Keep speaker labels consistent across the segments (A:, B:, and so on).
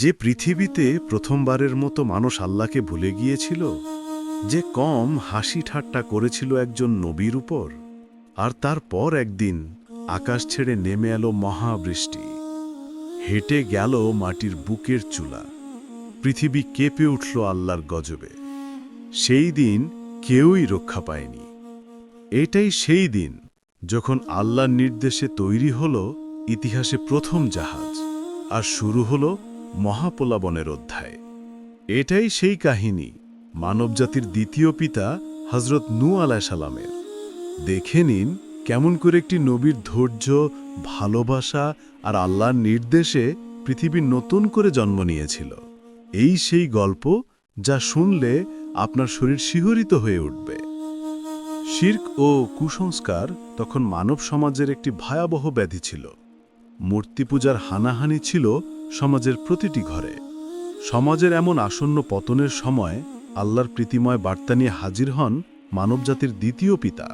A: যে পৃথিবীতে প্রথমবারের মতো মানুষ আল্লাহকে ভুলে গিয়েছিল, যে কম হাসি ঠাট্টা করেছিল একজন নবীর উপর, আর তারপর একদিন আকাশ ছেড়ে নেমে এলো মহাবৃষ্টি। হেঁটে গেল মাটির বুকের চুলা। পৃথিবী কেঁপে উঠল আল্লাহর গজবে। সেই দিন কেউই রক্ষা পায়নি। এটাই সেই দিন যখন আল্লাহর নির্দেশে তৈরি হল ইতিহাসে প্রথম জাহাজ, আর শুরু হল মহাপোলাবনের অধ্যায়। এটাই সেই কাহিনী, মানবজাতির দ্বিতীয় পিতা হজরত নু আলাহ সালামের। দেখে নিন কেমন করে একটি নবীর ধৈর্য, ভালোবাসা আর আল্লাহর নির্দেশে পৃথিবী নতুন করে জন্ম নিয়েছিল। এই সেই গল্প যা শুনলে আপনার শরীর শিহরিত হয়ে উঠবে। শির্ক ও কুসংস্কার তখন মানব সমাজের একটি ভয়াবহ ব্যাধি ছিল। মূর্তি পূজার হানাহানি ছিল সমাজের প্রতিটি ঘরে। সমাজের এমন আসন্ন পতনের সময় আল্লাহর প্রীতিময় বার্তা নিয়ে হাজির হন মানবজাতির দ্বিতীয় পিতা,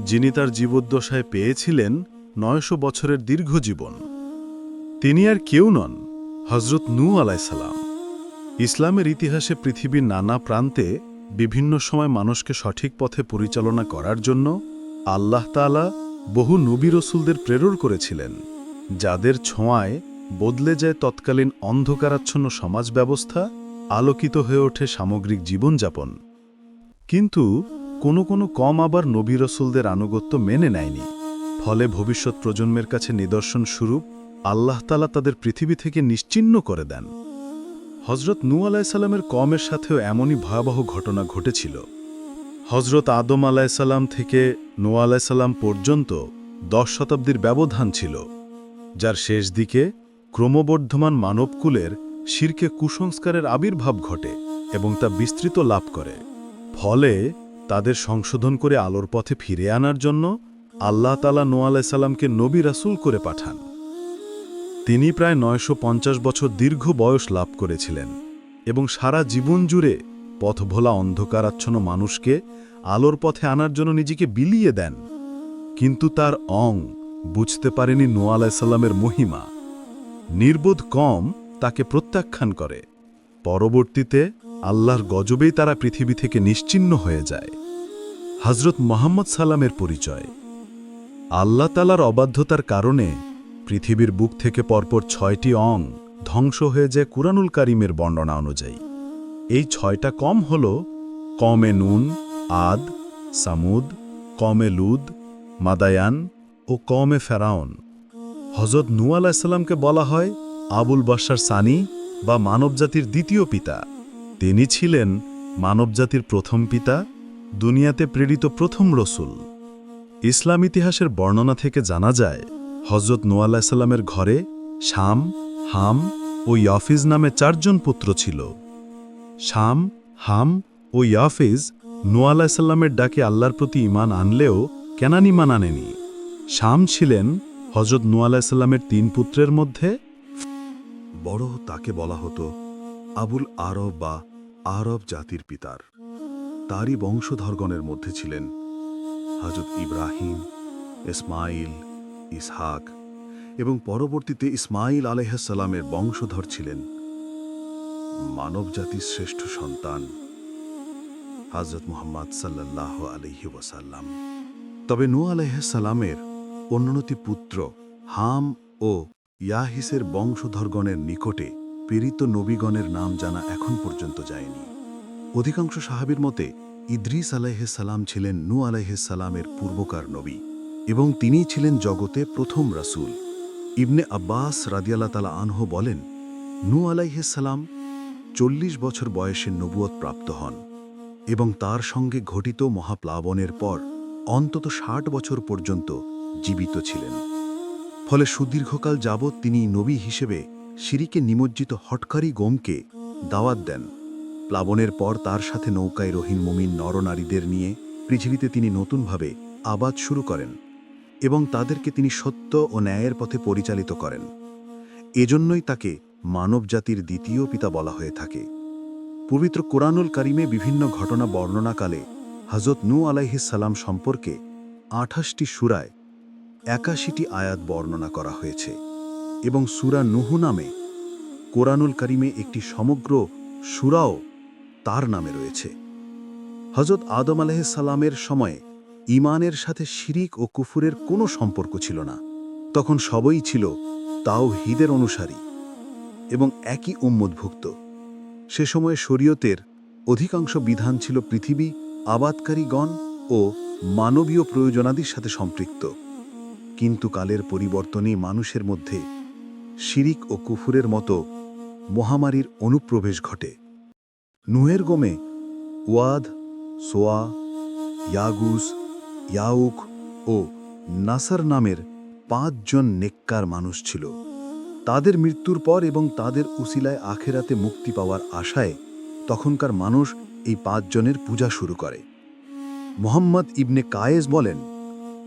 A: যিনি তার জীবদ্দশায় পেয়েছিলেন নয়শো বছরের দীর্ঘ জীবন। তিনি আর কেউ নন হজরত নূ আলাইসালাম ইসলামের ইতিহাসে পৃথিবীর নানা প্রান্তে বিভিন্ন সময় মানুষকে সঠিক পথে পরিচালনা করার জন্য আল্লাহ তাআলা বহু নবী রসুলদের প্রেরণ করেছিলেন, যাদের ছোঁয়ায় বদলে যায় তৎকালীন অন্ধকারাচ্ছন্ন সমাজ ব্যবস্থা আলোকিত হয়ে ওঠে সামগ্রিক জীবনযাপন। কিন্তু কোনো কোনো কম আবার নবী রসুলদের আনুগত্য মেনে নেয়নি। ফলে ভবিষ্যৎ প্রজন্মের কাছে নিদর্শন স্বরূপ আল্লাহতালা তাদের পৃথিবী থেকে নিশ্চিহ্ন করে দেন। হজরত নূ আলাইসাল্লামের কমের সাথেও এমনই ভয়াবহ ঘটনা ঘটেছিল। হজরত আদম আলাইসাল্লাম থেকে নূ আলাইসাল্লাম পর্যন্ত দশ শতাব্দীর ব্যবধান ছিল, যার শেষ দিকে ক্রমবর্ধমান মানবকুলের শিরকে কুসংস্কারের আবির্ভাব ঘটে এবং তা বিস্তৃত লাভ করে। ফলে তাদের সংশোধন করে আলোর পথে ফিরে আনার জন্য আল্লাহ তালা নূ আলাইসাল্লামকে নবী রাসুল করে পাঠান। তিনি প্রায় নয়শো পঞ্চাশ বছর দীর্ঘ বয়স লাভ করেছিলেন এবং সারা জীবন জুড়ে পথভোলা অন্ধকারাচ্ছন্ন মানুষকে আলোর পথে আনার জন্য নিজেকে বিলিয়ে দেন। কিন্তু তার অং বুঝতে পারেনি নোয়া আলাইসাল্লামের মহিমা। নির্বোধ কম তাকে প্রত্যাখ্যান করে। পরবর্তীতে আল্লাহর গজবেই তারা পৃথিবী থেকে নিশ্চিহ্ন হয়ে যায়। হজরত মোহাম্মদ সালামের পরিচয়। আল্লাহ তালার অবাধ্যতার কারণে পৃথিবীর বুক থেকে পরপর ছয়টি অং ধ্বংস হয়ে যায় কুরানুল কারিমের বর্ণনা অনুযায়ী। এই ছয়টা কম হল কমে নুন, আদ, সামুদ, কমে লুদ, মাদায়ান ও কমে ফেরাউন। হজরত নূ আলাহিসাল্লামকে বলা হয় আবুল বাসার সানি বা মানবজাতির দ্বিতীয় পিতা। তিনি ছিলেন মানবজাতির প্রথম পিতা, দুনিয়াতে প্রেরিত প্রথম রসুল। ইসলাম ইতিহাসের বর্ণনা থেকে জানা যায় হজরত নূ আলাহিসাল্লামের ঘরে শাম, হাম ও ইয়াফিজ নামে চারজন পুত্র ছিল। শাম, হাম ও ইয়াফিজ নূ আলাহিসাল্লামের ডাকে আল্লাহর প্রতি ইমান আনলেও কেনান ইমান আনেনি। শাম ছিলেন হজরত নূ আলাহিসাল্লামের তিন পুত্রের মধ্যে
B: বড় তাকে বলা হতো আবুল আরব বা আরব জাতির পিতার। তারই বংশধরগণের মধ্যে ছিলেন হজরত ইব্রাহিম ইসমাইল ইসহাক এবং পরবর্তীতে ইসমাইল আলহাসাল্লামের বংশধর ছিলেন মানবজাতির শ্রেষ্ঠ সন্তান হজরত মুহাম্মদ সাল্লাহ আলহি ওয়াসাল্লাম। তবে নূ আলহাসাল্লামের অন্যনতি পুত্র হাম ও ইয়াহিসের বংশধরগণের নিকটে প্রেরিত নবীগণের নাম জানা এখন পর্যন্ত যায়নি। অধিকাংশ সাহাবির মতে, ইদ্রিস আলাইসাল্লাম ছিলেন নু আলাইসাল্লামের পূর্বকার নবী এবং তিনি ছিলেন জগতে প্রথম রাসূল। ইবনে আব্বাস রাদিয়াল্লা তালা আনহো বলেন নু আলাইসাল্লাম চল্লিশ বছর বয়সে নবুয়ত প্রাপ্ত হন এবং তার সঙ্গে ঘটিত মহাপ্লাবনের পর অন্তত ষাট বছর পর্যন্ত জীবিত ছিলেন। ফলে সুদীর্ঘকাল যাবৎ তিনি নবী হিসেবে সিরিকে নিমজ্জিত হটকারী গোমকে দাওয়াত দেন। প্লাবনের পর তার সাথে নৌকায় রহিন মুমিন নরনারীদের নিয়ে পৃথিবীতে তিনি নতুনভাবে আবাদ শুরু করেন এবং তাদেরকে তিনি সত্য ও ন্যায়ের পথে পরিচালিত করেন। এজন্যই তাকে মানবজাতির দ্বিতীয় পিতা বলা হয়ে থাকে। পবিত্র কোরআনুল কারিমে বিভিন্ন ঘটনা বর্ণনাকালে হজরত নূ আলাইহিসাল্লাম সম্পর্কে আঠাশটি সুরায় একাশিটি আয়াত বর্ণনা করা হয়েছে এবং সুরা নুহু নামে
A: কোরআনুল করিমে একটি সমগ্র সুরাও তার নামে রয়েছে। হজরত আদম আলাইসাল্লামের সময়ে ইমানের সাথে শিরিক ও কুফুরের কোনো সম্পর্ক ছিল না। তখন সবই ছিল তাও হিদের অনুসারী এবং একই উম্মদভুক্ত সে সময়ে শরীয়তের অধিকাংশ বিধান ছিল পৃথিবী আবাদকারীগণ ও মানবীয় প্রয়োজনাদির সাথে সম্পৃক্ত। কিন্তু কালের পরিবর্তনে মানুষের মধ্যে শিরিক ও কুফুরের মতো মহামারীর অনুপ্রবেশ ঘটে। নুহের গোমে ওয়াদ, সোয়া, ইয়াগুস, ইয়াউক ও নাসার নামের পাঁচজন নেককার মানুষ ছিল। তাদের মৃত্যুর পর এবং তাদের উসিলায় আখেরাতে মুক্তি পাওয়ার আশায় তখনকার মানুষ এই পাঁচজনের পূজা শুরু করে। মোহাম্মদ ইবনে কায়েস বলেন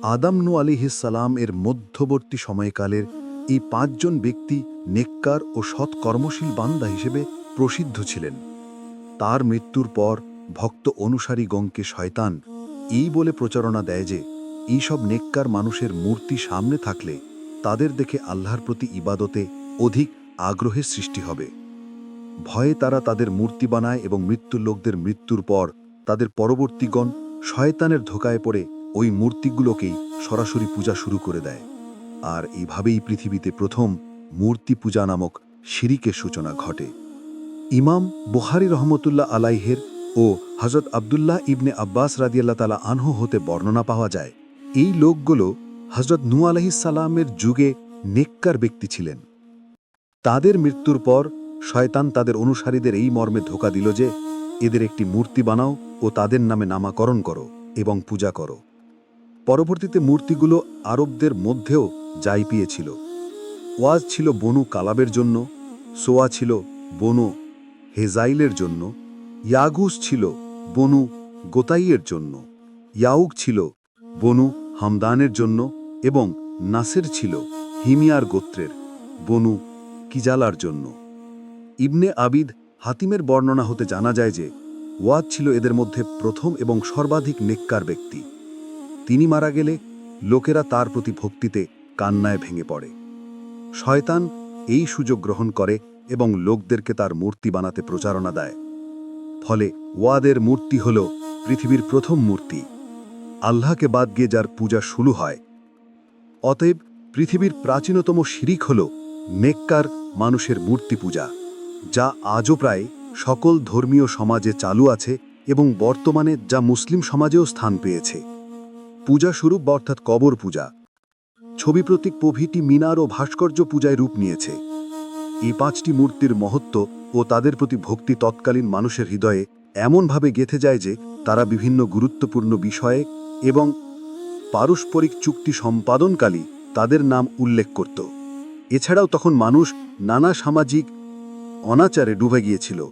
A: আদাম নু আলিহিসাল্লাম এর মধ্যবর্তী সময়কালের এই পাঁচজন ব্যক্তি নেককার ও সৎ কর্মশীল বান্দা হিসেবে প্রসিদ্ধ ছিলেন। তার মৃত্যুর পর ভক্ত অনুসারী গঙ্কে শয়তান এই বলে প্রচারণা দেয় যে, এইসব নেককার মানুষের মূর্তি সামনে থাকলে তাদের দেখে আল্লাহর প্রতি ইবাদতে অধিক আগ্রহের সৃষ্টি হবে। ভয়ে তারা তাদের মূর্তি বানায় এবং মৃত্যুর লোকদের মৃত্যুর পর তাদের পরবর্তীগণ শয়তানের ধোকায় পড়ে ওই মূর্তিগুলোকেই সরাসরি পূজা শুরু করে দেয়। আর এইভাবেই পৃথিবীতে প্রথম মূর্তি পূজা নামক শিরিকের সূচনা ঘটে। ইমাম বুহারি রহমতুল্লাহ আলাইহের ও হজরত আবদুল্লাহ ইবনে আব্বাস রাদিয়াল্লাহ তালা আনহ হতে বর্ণনা পাওয়া যায়, এই লোকগুলো হজরত নু আলহিসাল্লামের যুগে নেককার ব্যক্তি ছিলেন। তাদের মৃত্যুর পর শয়তান তাদের অনুসারীদের এই মর্মে ধোকা দিল যে, এদের একটি মূর্তি বানাও ও তাদের নামে নামাকরণ করো এবং পূজা করো। পরবর্তীতে মূর্তিগুলো আরবদের মধ্যেও যাই পেয়েছিল। ওয়াজ ছিল বনু কালাবের জন্য, সোয়া ছিল বনু হেজাইলের জন্য, ইয়াগুস ছিল বনু গোতাইয়ের জন্য, ইয়াউক ছিল বনু হামদানের জন্য এবং নাসের ছিল হিমিয়ার গোত্রের বনু কিজালার জন্য। ইবনে আবিদ হাতিমের বর্ণনা হতে জানা যায় যে ওয়াদ ছিল এদের মধ্যে প্রথম এবং সর্বাধিক নেককার ব্যক্তি। তিনি মারা গেলে লোকেরা তার প্রতি ভক্তিতে কান্নায় ভেঙে পড়ে। শয়তান এই সুযোগ গ্রহণ করে এবং লোকদেরকে তার মূর্তি বানাতে প্রচারণা দেয়। ফলে ওয়াদের মূর্তি হল পৃথিবীর প্রথম মূর্তি। আল্লাহকে বাদ গিয়ে যার পূজা শুরু হয়। অতএব পৃথিবীর প্রাচীনতম শিরিক হল মেক্কার মানুষের মূর্তি পূজা, যা আজও প্রায় সকল ধর্মীয় সমাজে চালু আছে এবং বর্তমানে যা মুসলিম সমাজেও স্থান পেয়েছে। পূজা স্বরূপ বা অর্থাৎ কবর পূজা। ছবি প্রতীক প্রভৃতি মিনার ও ভাস্কর্য পূজায় রূপ নিয়েছে। এই পাঁচটি মূর্তির মহত্ব ও তাদের প্রতি ভক্তি তৎকালীন মানুষের হৃদয়ে এমনভাবে গেথে যায় যে, তারা বিভিন্ন গুরুত্বপূর্ণ বিষয়ে এবং পারস্পরিক চুক্তি সম্পাদনকালী তাদের নাম উল্লেখ করত। এছাড়াও তখন মানুষ নানা সামাজিক অনাচারে ডুবে গিয়েছিল।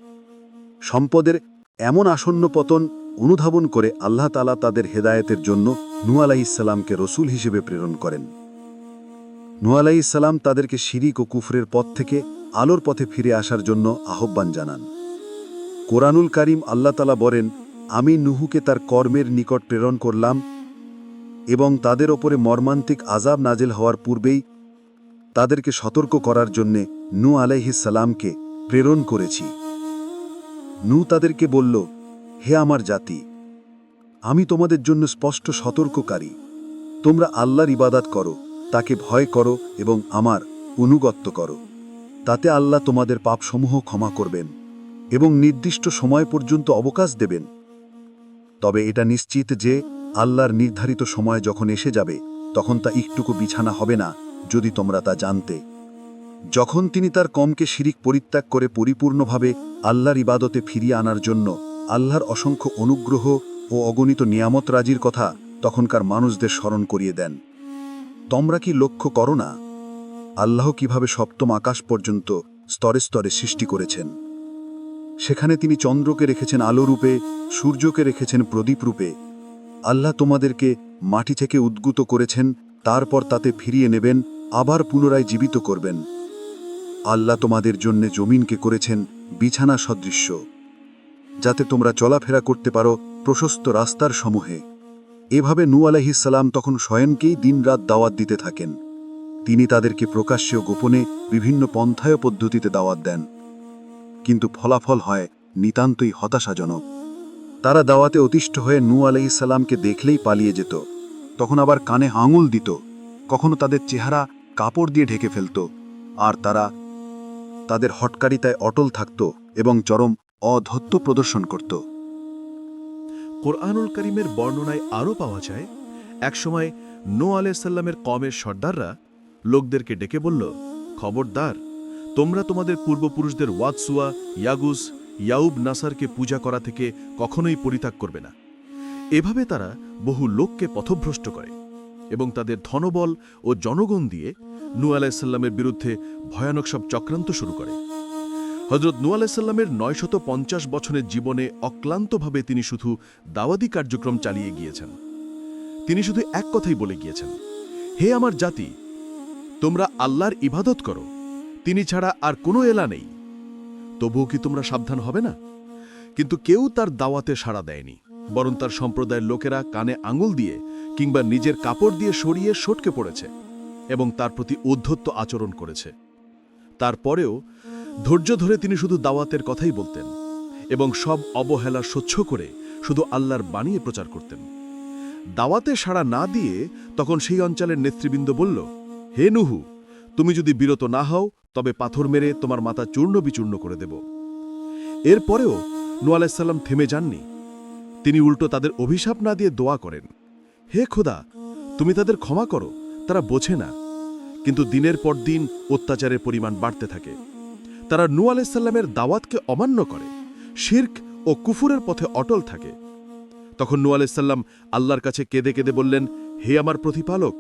A: সম্পদের এমন আসন্ন পতন অনুধাবন করে আল্লাহ তালা তাদের হেদায়েতের জন্য নু আলাইসাল্লামকে রসুল হিসেবে প্রেরণ করেন। নু আলাইসাল্লাম তাদেরকে শিরিক ও কুফরের পথ থেকে আলোর পথে ফিরে আসার জন্য আহ্বান জানান। কোরআনুল কারিম আল্লাহ তালা বলেন, আমি নুহুকে তার কর্মের নিকট প্রেরণ করলাম এবং তাদের ওপরে মর্মান্তিক আজাব নাজেল হওয়ার পূর্বেই তাদেরকে সতর্ক করার জন্যে নু আলাইহিসাল্লামকে প্রেরণ করেছি। নু তাদেরকে বলল হে আমার জাতি, আমি তোমাদের জন্য স্পষ্ট সতর্ককারী। তোমরা আল্লাহর ইবাদাত করো, তাকে ভয় করো এবং আমার অনুগত্য করো। তাতে আল্লাহ তোমাদের পাপসমূহ ক্ষমা করবেন এবং নির্দিষ্ট সময় পর্যন্ত অবকাশ দেবেন। তবে এটা নিশ্চিত যে আল্লাহর নির্ধারিত সময় যখন এসে যাবে, তখন তা একটুকু বিছানা হবে না, যদি তোমরা তা জানতে। যখন তিনি তার কমকে শিরিক পরিত্যাগ করে পরিপূর্ণভাবে আল্লাহর ইবাদতে ফিরিয়ে আনার জন্য আল্লাহর অসংখ্য অনুগ্রহ ও অগণিত নিয়ামত রাজির কথা তখনকার মানুষদের স্মরণ করিয়ে দেন। তোমরা কি লক্ষ্য করো না? আল্লাহ কীভাবে সপ্তম আকাশ পর্যন্ত স্তরে স্তরে সৃষ্টি করেছেন। সেখানে তিনি চন্দ্রকে রেখেছেন আলো রূপে, সূর্যকে রেখেছেন প্রদীপ রূপে। আল্লাহ তোমাদেরকে মাটি থেকে উদ্গুত করেছেন, তারপর তাতে ফিরিয়ে নেবেন, আবার পুনরায় জীবিত করবেন। আল্লাহ তোমাদের জন্যে জমিনকে করেছেন বিছানা সদৃশ্য। যাতে তোমরা চলাফেরা করতে পারো প্রশস্ত রাস্তার সমূহে। এভাবে নু আলাইহিসাল্লাম তখন স্বয়ংকেই দিনরাত দাওয়াত দিতে থাকেন।
C: তিনি তাদেরকে প্রকাশ্যে ও গোপনে বিভিন্ন পন্থায় পদ্ধতিতে দাওয়াত দেন। কিন্তু ফলাফল হয় নিতান্তই হতাশাজনক। তারা দাওয়াতে অতিষ্ঠ হয়ে নূ আলাইসাল্লামকে দেখলেই পালিয়ে যেত। তখন আবার কানে আঙুল দিত। কখনো তাদের চেহারা কাপড় দিয়ে ঢেকে ফেলত। আর তারা তাদের হটকারিতায় অটল থাকত এবং চরম অধত্ত প্রদর্শন করত।
A: কোরআনুল করিমের বর্ণনায় আরও পাওয়া যায়, একসময় নো আলাইসাল্লামের কমের সর্দাররা লোকদেরকে ডেকে বলল, খবরদার, তোমরা তোমাদের পূর্বপুরুষদের ওয়াতসুয়া, ইয়াগুস, ইয়াউব নাসারকে পূজা করা থেকে কখনোই পরিত্যাগ করবে না। এভাবে তারা বহু লোককে পথভ্রষ্ট করে এবং তাদের ধনবল ও জনগণ দিয়ে নু আলাইসাল্লামের বিরুদ্ধে ভয়ানক সব চক্রান্ত শুরু করে। হজরত নু আলাইসাল্লামের নয়শত পঞ্চাশ বছরের জীবনে অক্লান্তভাবে তিনি শুধু দাওয়াদি কার্যক্রম চালিয়ে গিয়েছেন। তিনি শুধু এক কথাই বলে গিয়েছেন, হে আমার জাতি, তোমরা আল্লাহর ইবাদত করো, তিনি ছাড়া আর কোনো এলা নেই। তবুও কি তোমরা সাবধান হবে না? কিন্তু কেউ তার দাওয়াতে সাড়া দেয়নি, বরং তার সম্প্রদায়ের লোকেরা কানে আঙুল দিয়ে কিংবা নিজের কাপড় দিয়ে সরিয়ে সটকে পড়েছে এবং তার প্রতি উদ্ধত্ত আচরণ করেছে। তারপরেও ধৈর্য ধরে তিনি শুধু দাওয়াতের কথাই বলতেন এবং সব অবহেলা স্বচ্ছ করে শুধু আল্লাহর বানিয়ে প্রচার করতেন। দাওয়াতে সাড়া না দিয়ে তখন সেই অঞ্চলের নেতৃবৃন্দ বলল, হে নুহু, তুমি যদি বিরত না হও, তবে পাথর মেরে তোমার মাথা চূর্ণ বিচূর্ণ করে দেব। এরপরেও নু আলাইসাল্লাম থেমে যাননি। তিনি উল্টো তাদের অভিশাপ না দিয়ে দোয়া করেন, হে খোদা, তুমি তাদের ক্ষমা করো, তারা বোঝে না। কিন্তু দিনের পর দিন অত্যাচারের পরিমাণ বাড়তে থাকে। তারা নু আলাইসাল্লামের দাওয়াতকে অমান্য করে। শির্ক ও কুফুরের পথে অটল থাকে। তখন নু আলাইসাল্লাম আল্লাহর কাছে কেঁদে কেঁদে বললেন, হে আমার প্রতিপালক,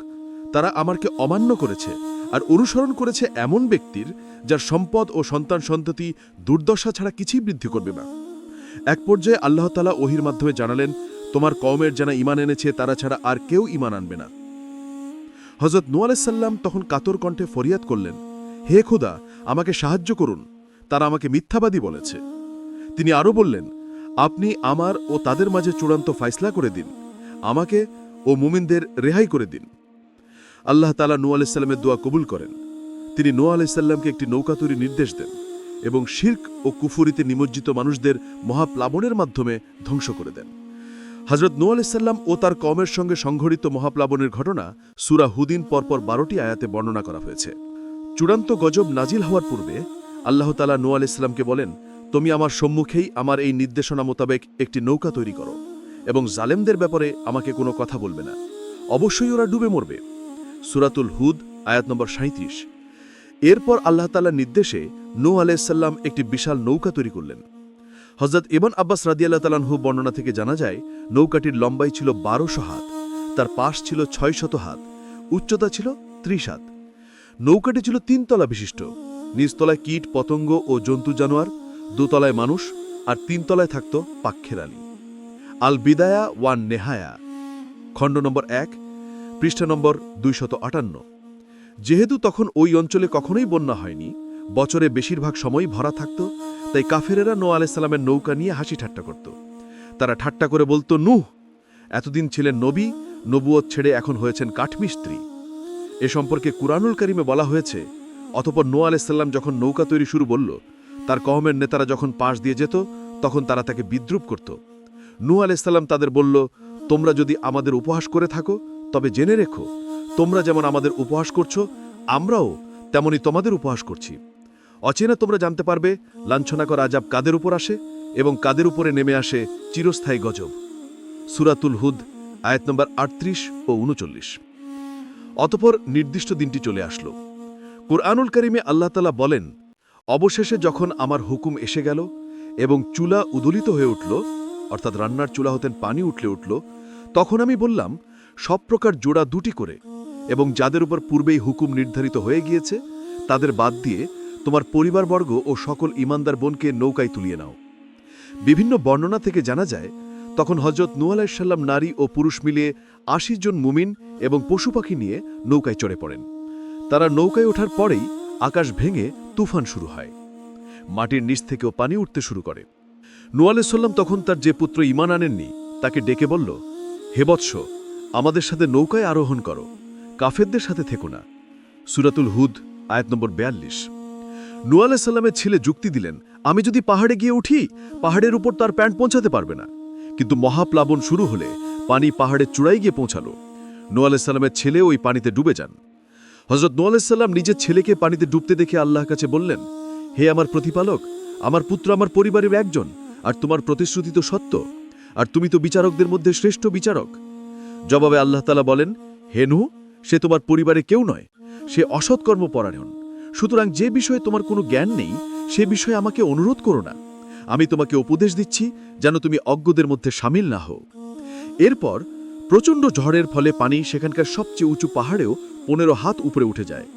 A: তারা আমারকে অমান্য করেছে আর অনুসরণ করেছে এমন ব্যক্তির যার সম্পদ ও সন্তান সন্ততি দুর্দশা ছাড়া কিছুই বৃদ্ধি করবে না। এক পর্যায়ে আল্লাহ তালা ওহির মাধ্যমে জানালেন, তোমার কওমের যারা ইমান এনেছে, তারা ছাড়া আর কেউ ইমান আনবে না। হজরত নু আলাইসাল্লাম তখন কাতর কণ্ঠে ফরিয়াদ করলেন হে খোদা, আমাকে সাহায্য করুন। তারা আমাকে মিথ্যাবাদী বলেছে। তিনি আরও বললেন, আপনি আমার ও তাদের মাঝে চূড়ান্ত ফাইসলা করে দিন। আমাকে ও মুমিনদের রেহাই করে দিন। আল্লাহ তালা নু আলাইসাল্লামের দোয়া কবুল করেন। তিনি নু আলাইসাল্লামকে একটি নৌকা তৈরি নির্দেশ দেন এবং শির্ক ও কুফুরিতে নিমজ্জিত মানুষদের মহাপ্লাবনের মাধ্যমে ধ্বংস করে দেন। হজরত নু আলাইসাল্লাম ও তার কমের সঙ্গে সংঘটিত মহাপ্লাবনের ঘটনা সুরা হুদিন পরপর বারোটি আয়াতে বর্ণনা করা হয়েছে। চূড়ান্ত গজব নাজিল হওয়ার পূর্বে আল্লাহ তালা নু আলাইসাল্লামকে বলেন, তুমি আমার সম্মুখেই আমার এই নির্দেশনা মোতাবেক একটি নৌকা তৈরি করো এবং জালেমদের ব্যাপারে আমাকে কোনো কথা বলবে না। অবশ্যই ওরা ডুবে মরবে। সুরাতুল হুদ, আয়াত নম্বর সাঁত্রিশ এরপর আল্লাহ তাল্লার নির্দেশে নৌ আলাইসাল্লাম একটি বিশাল নৌকা তৈরি করলেন। হজরত ইবন আব্বাস রাদিয়াল্লাহ তালানহু বর্ণনা থেকে জানা যায়, নৌকাটির লম্বাই ছিল বারোশো হাত, তার পাশ ছিল ছয় শত হাত, উচ্চতা ছিল ত্রিশ হাত। নৌকাটি ছিল তিনতলা বিশিষ্ট। নিচতলায় কীট, পতঙ্গ ও জন্তু জানোয়ার, দোতলায় মানুষ আর তিনতলায় থাকত পাক্ষের আলী। আল বিদায়া ওয়ান নেহায়া। খণ্ড নম্বর এক, পৃষ্ঠা নম্বর দুইশত আটান্ন। যেহেতু তখন ওই অঞ্চলে কখনোই বন্যা হয়নি, বছরে বেশিরভাগ সময়ই ভরা থাকত, তাই কাফেরেরা নো আলাইসাল্লামের নৌকা নিয়ে হাসি ঠাট্টা করত। তারা ঠাট্টা করে বলতো, নুহ, এতদিন ছিলেন নবী, নবুয়ত ছেড়ে এখন হয়েছেন কাঠমিস্ত্রি। এ সম্পর্কে কুরআনুল করিমে বলা হয়েছে, অতপর নো আলাইসাল্লাম যখন নৌকা তৈরি শুরু বলল, তার কহমের নেতারা যখন পাশ দিয়ে যেত, তখন তারা তাকে বিদ্রুপ করত। নু আলাইসাল্লাম তাদের বলল, তোমরা যদি আমাদের উপহাস করে থাকো, তবে জেনে রেখো, তোমরা যেমন আমাদের উপহাস করছ, আমরাও তেমনি তোমাদের উপহাস করছি। অচেনা তোমরা জানতে পারবে, লাঞ্ছনাকর আজাব কাদের উপর আসে এবং কাদের উপরে নেমে আসে চিরস্থায়ী গজব। সুরাতুল হুদ, আয়াত নম্বর আটত্রিশ ও উনচল্লিশ। অতপর নির্দিষ্ট দিনটি চলে আসলো। কুরআনুল করিমে আল্লাহ তালা বলেন, অবশেষে যখন আমার হুকুম এসে গেল এবং চুলা উদলিত হয়ে উঠল, অর্থাৎ রান্নার চুলা হতেন পানি উঠলে উঠল, তখন আমি বললাম, সব প্রকার জোড়া দুটি করে এবং যাদের উপর পূর্বেই হুকুম নির্ধারিত হয়ে গিয়েছে, তাদের বাদ দিয়ে তোমার পরিবারবর্গ ও সকল ইমানদার বোনকে নৌকায় তুলিয়ে নাও। বিভিন্ন বর্ণনা থেকে জানা যায়, তখন হজরত নু আলাইসাল্লাম নারী ও পুরুষ মিলিয়ে আশি জন মুমিন এবং পশু পাখি নিয়ে নৌকায় চড়ে পড়েন। তারা নৌকায় ওঠার পরেই আকাশ ভেঙে তুফান শুরু হয়। মাটির নিচ থেকেও পানি উঠতে শুরু করে। নু আলাইসাল্লাম তখন তার যে পুত্র ইমান আনেননি, তাকে ডেকে বলল, হে বৎস, আমাদের সাথে নৌকায় আরোহণ করো। কাফেরদের সাথে থেকো না।
D: সুরাতুল হুদ, আয়াত নম্বর বেয়াল্লিশ। নু আলাইসাল্লামের ছেলে যুক্তি দিলেন, আমি যদি পাহাড়ে গিয়ে উঠি, পাহাড়ের উপর তার প্যান্ট পৌঁছাতে পারবে না। কিন্তু মহাপ্লাবন শুরু হলে পানি পাহাড়ের চূড়ায় গিয়ে পৌঁছালো। নু আলাইসাল্লামের ছেলে ওই পানিতে ডুবে যান। হজরত নু আলাইসাল্লাম নিজের ছেলেকে পানিতে ডুবতে দেখে আল্লাহর কাছে বললেন, হে আমার প্রতিপালক, আমার পুত্র আমার পরিবারের একজন, আর তোমার প্রতিশ্রুতি তো সত্য, আর তুমি তো বিচারকদের মধ্যে শ্রেষ্ঠ বিচারক। জবাবে আল্লাহ তালা বলেন, হে নূহ, সে তোমার পরিবারে কেউ নয়, সে অসৎকর্ম পরায়ণ সুতরাং যে বিষয়ে তোমার কোনো জ্ঞান নেই, সে বিষয়ে আমাকে অনুরোধ করো না। আমি তোমাকে উপদেশ দিচ্ছি যেন তুমি অজ্ঞদের মধ্যে সামিল না হও। এরপর প্রচণ্ড ঝড়ের ফলে পানি সেখানকার সবচেয়ে উঁচু পাহাড়েও পনেরো হাত উপরে উঠে যায়।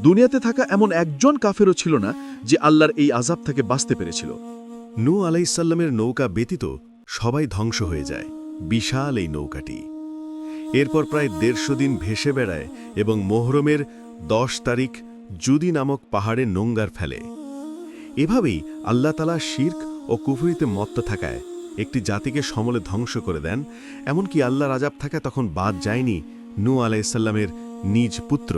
D: দুনিয়াতে থাকা এমন একজন কাফেরও ছিল না যে আল্লাহর এই আজাব থেকে বাঁচতে পেরেছিল।
A: নু আলাইসাল্লামের নৌকা ব্যতীত সবাই ধ্বংস হয়ে যায়। বিশাল এই নৌকাটি। এরপর প্রায় দেড়শো দিন ভেসে বেড়ায় এবং মোহরমের দশ তারিখ জুদি নামক পাহাড়ে নোঙ্গার ফেলে। এভাবেই আল্লাহ তালা শির্ক ও কুফরিতে মত্ত থাকায় একটি জাতিকে সমলে ধ্বংস করে দেন, এমনকি আল্লাহ রাজাব থাকা তখন বাদ যায়নি নু আলাইসাল্লামের নিজ পুত্র।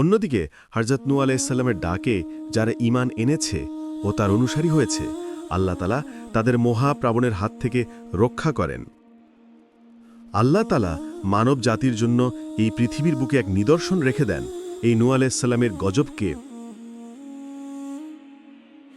A: অন্যদিকে হরজত নু আলাইসাল্লামের ডাকে যারা ইমান এনেছে ও তার অনুসারী হয়েছে, আল্লাহ তালা তাদের মহাপ্রাবণের হাত থেকে রক্ষা করেন। আল্লাহ তালা মানব জাতির জন্য এই পৃথিবীর বুকে এক নিদর্শন রেখে দেন এই নূ আলাইসাল্লামের গজবকে।